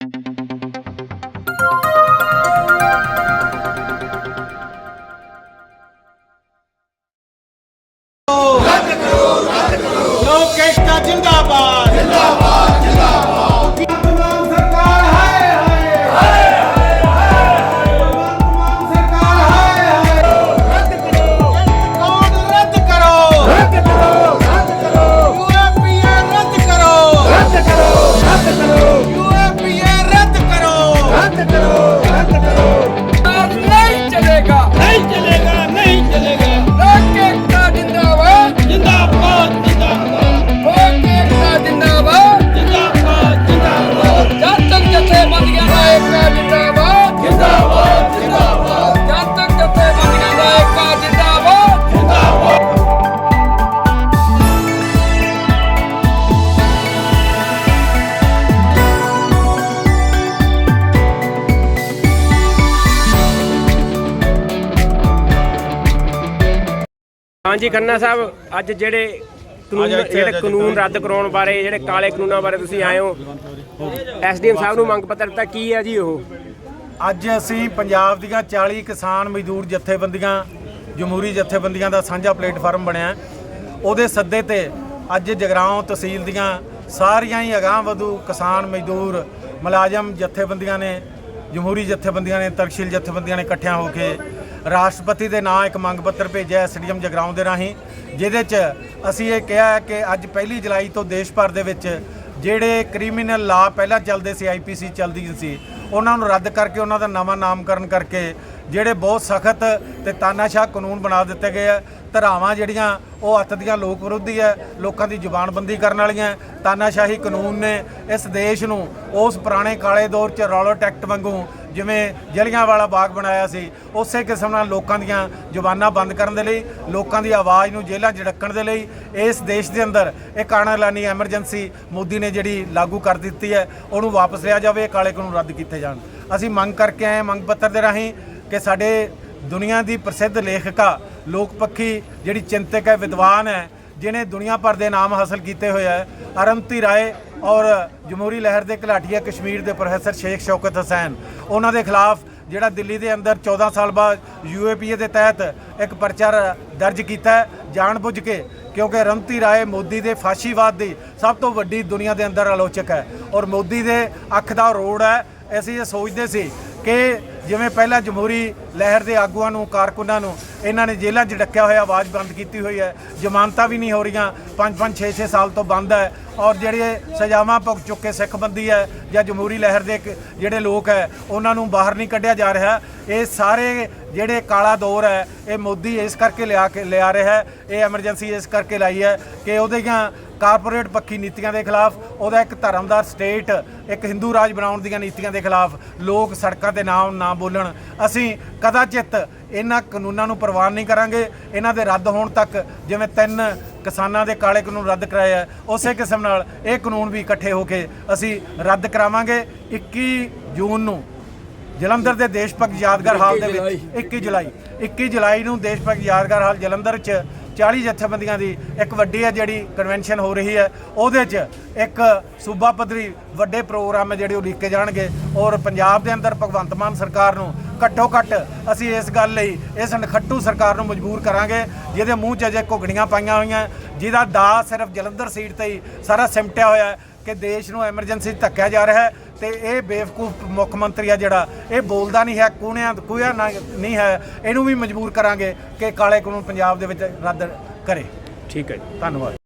Oh. Let the crew, let the crew. Location, ਹਾਂਜੀ ਖੰਨਾ ਸਾਹਿਬ ਅੱਜ ਜਿਹੜੇ ਕਾਨੂੰਨ ਜਿਹੜੇ ਕਾਨੂੰਨ ਰੱਦ ਕਰਾਉਣ ਬਾਰੇ ਜਿਹੜੇ ਕਾਲੇ ਕਾਨੂੰਨਾਂ ਬਾਰੇ ਤੁਸੀਂ ਆਏ ਹੋ ਐਸਡੀਐਮ ਸਾਹਿਬ ਨੂੰ ਮੰਗ ਪੱਤਰ ਦਿੱਤਾ ਕੀ ਹੈ ਜੀ ਉਹ? ਅੱਜ ਅਸੀਂ ਪੰਜਾਬ ਦੀਆਂ 40 ਕਿਸਾਨ ਮਜ਼ਦੂਰ ਜਥੇਬੰਦੀਆਂ ਜਮਹੂਰੀ ਜਥੇਬੰਦੀਆਂ ਦਾ ਸਾਂਝਾ ਪਲੇਟਫਾਰਮ ਬਣਿਆ। ਉਹਦੇ ਸੱਦੇ ਤੇ ਅੱਜ ਜਗਰਾਉਂ ਤਹਿਸੀਲ ਦੀਆਂ ਸਾਰੀਆਂ ਹੀ ਅਗਾਂਹ ਵਧੂ ਕਿਸਾਨ ਮਜ਼ਦੂਰ ਮੁਲਾਜ਼ਮ ਜਥੇਬੰਦੀਆਂ ਨੇ ਜਮਹੂਰੀ ਜਥੇਬੰਦੀਆਂ ਨੇ ਤਰਕਸ਼ੀਲ ਜਥੇਬੰਦੀਆਂ ਨੇ ਇਕੱਠਿਆਂ ਹੋ ਕੇ ਰਾਸ਼ਟਰਪਤੀ ਦੇ ਨਾਂ ਇੱਕ ਮੰਗ ਪੱਤਰ ਭੇਜਿਆ ਐਸਡੀਐਮ ਜਗਰਾਉਂ ਦੇ ਰਾਹੀਂ, ਜਿਹਦੇ 'ਚ ਅਸੀਂ ਇਹ ਕਿਹਾ ਹੈ ਕਿ ਅੱਜ ਪਹਿਲੀ ਜੁਲਾਈ ਤੋਂ ਦੇਸ਼ ਭਰ ਦੇ ਵਿੱਚ ਜਿਹੜੇ ਕ੍ਰਿਮੀਨਲ ਲਾ ਪਹਿਲਾਂ ਚੱਲਦੇ ਸੀ ਆਈਪੀਸੀ ਚੱਲਦੀ ਸੀ, ਉਹਨਾਂ ਨੂੰ ਰੱਦ ਕਰਕੇ ਉਹਨਾਂ ਦਾ ਨਵਾਂ ਨਾਮਕਰਨ ਕਰਕੇ ਜਿਹੜੇ ਬਹੁਤ ਸਖਤ ਤੇ ਤਾਨਾਸ਼ਾਹ ਕਾਨੂੰਨ ਬਣਾ ਦਿੱਤੇ ਗਏ ਆ। ਧਰਾਵਾਂ ਜਿਹੜੀਆਂ, ਉਹ ਅੱਤ ਦੀਆਂ ਲੋਕ ਵਿਰੋਧੀ ਹੈ ਲੋਕਾਂ ਦੀ ਜ਼ੁਬਾਨਬੰਦੀ ਕਰਨ ਵਾਲੀਆਂ। ਤਾਨਾਸ਼ਾਹੀ ਕਾਨੂੰਨ ਨੇ ਇਸ ਦੇਸ਼ ਨੂੰ ਉਸ ਪੁਰਾਣੇ ਕਾਲੇ ਦੌਰ 'ਚ ਰੌਲਟ ਐਕਟ ਵਾਂਗੂ ਜਿਵੇਂ ਜਲਿਆਂ ਵਾਲਾ ਬਾਗ ਬਣਾਇਆ ਸੀ, ਉਸੇ ਕਿਸਮ ਨਾਲ ਲੋਕਾਂ ਦੀਆਂ ਜ਼ੁਬਾਨਾਂ ਬੰਦ ਕਰਨ ਦੇ ਲਈ, ਲੋਕਾਂ ਦੀ ਆਵਾਜ਼ ਨੂੰ ਜੇਲ੍ਹਾਂ 'ਚ ਰੱਖਣ ਦੇ ਲਈ, ਇਸ ਦੇਸ਼ ਦੇ ਅੰਦਰ ਇਹ ਕਾਣਾਲਾਨੀ ਐਮਰਜੈਂਸੀ ਮੋਦੀ ਨੇ ਜਿਹੜੀ ਲਾਗੂ ਕਰ ਦਿੱਤੀ ਹੈ, ਉਹਨੂੰ ਵਾਪਸ ਲਿਆ ਜਾਵੇ, ਇਹ ਕਾਲੇ ਕਾਨੂੰਨ ਰੱਦ ਕੀਤੇ ਜਾਣ। ਅਸੀਂ ਮੰਗ ਕਰਕੇ ਆਏ ਮੰਗ ਪੱਤਰ ਦੇ ਰਾਹੀਂ ਕਿ ਸਾਡੇ ਦੁਨੀਆ ਦੀ ਪ੍ਰਸਿੱਧ ਲੇਖਿਕਾ ਲੋਕ ਪੱਖੀ ਜਿਹੜੀ ਚਿੰਤਕ ਹੈ, ਵਿਦਵਾਨ ਹੈ ਜਿਨੇ ਦੁਨੀਆ ਭਰ ਦੇ ਨਾਮ ਹਾਸਲ ਕੀਤੇ ਹੋਏ ਹੈ ਅਰੰਤੀ ਰਾਏ ਔਰ ਜਮਹੂਰੀ ਲਹਿਰ ਦੇ ਘਲਾਟੀਆ ਕਸ਼ਮੀਰ ਦੇ ਪ੍ਰੋਫੈਸਰ ਸ਼ੇਖ ਸ਼ੌਕਤ ਹਸੈਨ। ਉਹਨਾਂ ਦੇ ਖਿਲਾਫ ਜਿਹੜਾ ਦਿੱਲੀ ਦੇ ਅੰਦਰ 14 ਸਾਲ ਬਾਅਦ ਯੂਏਪੀਏ ਦੇ ਤਹਿਤ ਇੱਕ ਪਰਚਾ ਦਰਜ ਕੀਤਾ ਹੈ, ਜਾਣਬੁੱਝ ਕੇ, ਕਿਉਂਕਿ ਰੰਤੀ ਰਾਏ ਮੋਦੀ ਦੇ ਫਾਸ਼ੀਵਾਦ ਦੀ ਸਭ ਤੋਂ ਵੱਡੀ ਦੁਨੀਆ ਦੇ ਅੰਦਰ ਆਲੋਚਕ ਹੈ। ਔਰ ਮੋਦੀ ਦੇ ਅੱਖ ਦਾ ਰੋੜ ਹੈ, ਅਸੀਂ ਇਹ ਸੋਚਦੇ ਸੀ ਕਿ ਜਿਵੇਂ ਪਹਿਲਾਂ ਜਮਹੂਰੀ ਲਹਿਰ ਦੇ ਆਗੂਆਂ ਨੂੰ ਕਾਰਕੁਨਾਂ ਨੂੰ ਇਹਨਾਂ ਨੇ ਜੇਲ੍ਹਾਂ 'ਚ ਡੱਕਿਆ ਹੋਇਆ, ਆਵਾਜ਼ ਬੰਦ ਕੀਤੀ ਹੋਈ ਹੈ। ਜ਼ਮਾਨਤਾਂ ਵੀ ਨਹੀਂ ਹੋ ਰਹੀਆਂ। 5-5 6-6 ਸਾਲ ਤੋਂ ਬੰਦ ਹੈ। ਔਰ ਜਿਹੜੇ ਸਜ਼ਾਵਾਂ ਭੁਗਤ ਚੁੱਕੇ ਸਿੱਖ ਬੰਦੀ ਹੈ ਜਾਂ ਜਮਹੂਰੀ ਲਹਿਰ ਦੇ ਇੱਕ ਜਿਹੜੇ ਲੋਕ ਹੈ, ਉਹਨਾਂ ਨੂੰ ਬਾਹਰ ਨਹੀਂ ਕੱਢਿਆ ਜਾ ਰਿਹਾ। ਇਹ ਸਾਰੇ ਜਿਹੜੇ ਕਾਲਾ ਦੌਰ ਹੈ, ਇਹ ਮੋਦੀ ਇਸ ਕਰਕੇ ਲਿਆ ਕੇ ਲਿਆ ਰਿਹਾ ਹੈ, ਇਹ ਐਮਰਜੈਂਸੀ ਇਸ ਕਰਕੇ ਲਾਈ ਹੈ ਕਿ ਉਹਦੀਆਂ ਕਾਰਪੋਰੇਟ ਪੱਖੀ ਨੀਤੀਆਂ ਦੇ ਖਿਲਾਫ, ਉਹਦਾ ਇੱਕ ਧਰਮਦਾਰ ਸਟੇਟ, ਇੱਕ ਹਿੰਦੂ ਰਾਜ ਬਣਾਉਣ ਦੀਆਂ ਨੀਤੀਆਂ ਦੇ ਖਿਲਾਫ ਲੋਕ ਸੜਕਾਂ ਤੇ ਨਾਮ ਨਾ ਬੋਲਣ। ਅਸੀਂ ਕਦਾਚਿਤ ਇਹਨਾਂ ਕਾਨੂੰਨਾਂ ਨੂੰ ਪ੍ਰਵਾਨ ਨਹੀਂ ਕਰਾਂਗੇ। ਇਹਨਾਂ ਦੇ ਰੱਦ ਹੋਣ ਤੱਕ ਜਿਵੇਂ ਤਿੰਨ ਕਿਸਾਨਾਂ ਦੇ ਕਾਲੇ ਕਾਨੂੰਨ ਰੱਦ ਕਰਾਏ ਆ, ਉਸੇ ਕਿਸਮ ਨਾਲ ਇਹ ਕਾਨੂੰਨ ਵੀ ਇਕੱਠੇ ਹੋ ਕੇ ਅਸੀਂ ਰੱਦ ਕਰਾਵਾਂਗੇ। 21 ਜੂਨ ਨੂੰ ਜਲੰਧਰ ਦੇ ਦੇਸ਼ ਭਗਤ ਯਾਦਗਾਰ ਹਾਲ ਦੇ ਵਿੱਚ 21 ਜੁਲਾਈ 21 ਜੁਲਾਈ ਨੂੰ ਦੇਸ਼ ਭਗਤ ਯਾਦਗਾਰ ਹਾਲ ਜਲੰਧਰ 'ਚ 40 ਜਥੇਬੰਦੀਆਂ ਦੀ ਇੱਕ ਵੱਡੀ ਹੈ ਜਿਹੜੀ ਕਨਵੈਨਸ਼ਨ ਹੋ ਰਹੀ ਹੈ। ਉਹਦੇ 'ਚ ਇੱਕ ਸੂਬਾ ਪੱਧਰੀ ਵੱਡੇ ਪ੍ਰੋਗਰਾਮ ਹੈ ਜਿਹੜੇ ਉਹ ਲਿਖੇ ਜਾਣਗੇ ਔਰ ਪੰਜਾਬ ਦੇ ਅੰਦਰ ਭਗਵੰਤ ਮਾਨ ਸਰਕਾਰ ਨੂੰ ਘੱਟੋ ਘੱਟ ਅਸੀਂ ਇਸ ਗੱਲ ਲਈ ਇਸ ਨਖੱਟੂ ਸਰਕਾਰ ਨੂੰ ਮਜਬੂਰ ਕਰਾਂਗੇ, ਜਿਹਦੇ ਮੂੰਹ 'ਚ ਅਜੇ ਘੁਗਣੀਆਂ ਪਾਈਆਂ ਹੋਈਆਂ, ਜਿਹਦਾ ਦਾ ਸਿਰਫ ਜਲੰਧਰ ਸੀਟ ਤੇ ਹੀ ਸਾਰਾ ਸਿਮਟਿਆ ਹੋਇਆ ਕਿ ਦੇਸ਼ ਨੂੰ ਐਮਰਜੈਂਸੀ ਧੱਕਿਆ ਜਾ ਰਿਹਾ ਹੈ। ਤੇ ਇਹ ਬੇਵਕੂਫ ਮੁੱਖ ਮੰਤਰੀ ਆ ਜਿਹੜਾ ਇਹ ਬੋਲਦਾ ਨਹੀਂ ਹੈ ਕੂਣਿਆਂ ਕੋਇਆ ਨਹੀਂ ਹੈ ਇਹਨੂੰ ਵੀ ਮਜਬੂਰ ਕਰਾਂਗੇ ਕਿ ਕਾਲੇ ਕਾਨੂੰਨ ਪੰਜਾਬ ਦੇ ਵਿੱਚ ਰੱਦ ਕਰੇ। ਠੀਕ ਹੈ ਜੀ। ਧੰਨਵਾਦ।